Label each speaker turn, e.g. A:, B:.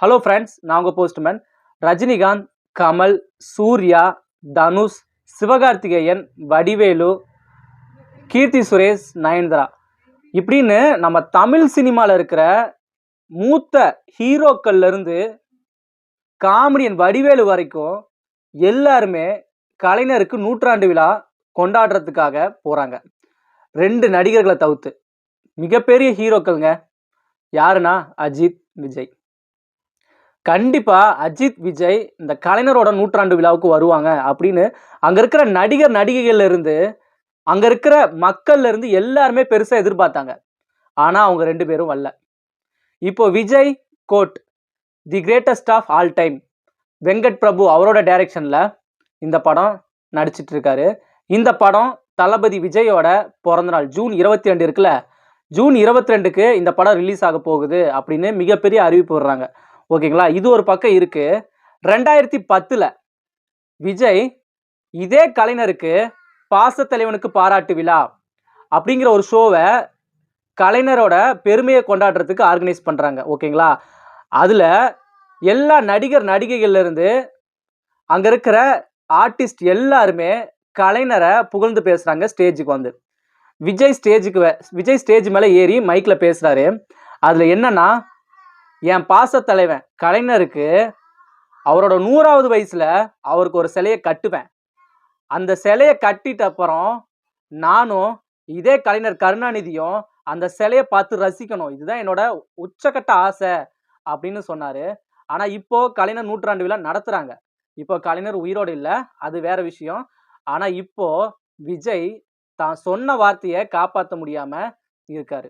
A: Hello friends நான் உங்கள் postman Rajinikanth Kamal Suriya Dhanush Sivakarthikeyan Vadivelu Keerthy Suresh Nayanthara. இப்படின்னு நம்ம தமிழ் சினிமாவில் இருக்கிற மூத்த ஹீரோக்கள்லேருந்து காமெடியன் வடிவேலு வரைக்கும் எல்லாருமே கலைஞருக்கு நூற்றாண்டு விழா கொண்டாடுறதுக்காக போகிறாங்க ரெண்டு நடிகர்களை தவிர்த்து மிகப்பெரிய ஹீரோக்கள்ங்க யாருன்னா அஜித் விஜய். கண்டிப்பாக அஜித் விஜய் இந்த கலைஞரோட நூற்றாண்டு விழாவுக்கு வருவாங்க அப்படின்னு அங்கே இருக்கிற நடிகர் நடிகைகள்லேருந்து அங்கே இருக்கிற மக்கள்லேருந்து எல்லாருமே பெருசாக எதிர்பார்த்தாங்க. ஆனால் அவங்க ரெண்டு பேரும் வரல. இப்போ Vijay GOAT the greatest of all time Venkat Prabhu அவரோட டைரக்ஷனில் இந்த படம் நடிச்சிட்டு இருக்காரு. இந்த படம் தளபதி விஜயோட பிறந்தநாள் ஜூன் இருபத்தி ரெண்டு இருக்குல்ல ஜூன் இருபத்தி ரெண்டுக்கு இந்த படம் ரிலீஸ் ஆக போகுது அப்படின்னு மிகப்பெரிய அறிவிப்பு விடுறாங்க. ஓகேங்களா? இது ஒரு பக்கம் இருக்குது ரெண்டாயிரத்தி பத்தில் விஜய் இதே கலைஞருக்கு பாசத்தலைவனுக்கு பாராட்டு விழா அப்படிங்கிற ஒரு ஷோவை கலைஞரோட பெருமையை கொண்டாடுறதுக்கு ஆர்கனைஸ் பண்ணுறாங்க ஓகேங்களா? அதில் எல்லா நடிகர் நடிகைகள்லேருந்து அங்கே இருக்கிற ஆர்டிஸ்ட் எல்லாருமே கலைஞரை புகழ்ந்து பேசுகிறாங்க ஸ்டேஜுக்கு வந்து. விஜய் ஸ்டேஜுக்கு வே- விஜய் ஸ்டேஜ் மேலே ஏறி மைக்கில் பேசுகிறாரு அதில் என்னன்னா என் பாச தலைவன் கலைஞருக்கு அவரோட நூறாவது வயசில் அவருக்கு ஒரு சிலையை கட்டுவேன். அந்த சிலையை கட்டிட்ட அப்புறம் நானும் இதே கலைஞர் கருணாநிதியும் அந்த சிலையை பார்த்து ரசிக்கணும். இதுதான் என்னோட உச்சக்கட்ட ஆசை அப்படின்னு சொன்னார். ஆனால் இப்போ கலைஞர் நூற்றாண்டு விழா நடத்துகிறாங்க இப்போ கலைஞர் உயிரோடு இல்லை அது வேற விஷயம். ஆனால் இப்போ விஜய் தான் சொன்ன வார்த்தையை காப்பாற்ற முடியாம இருக்காரு.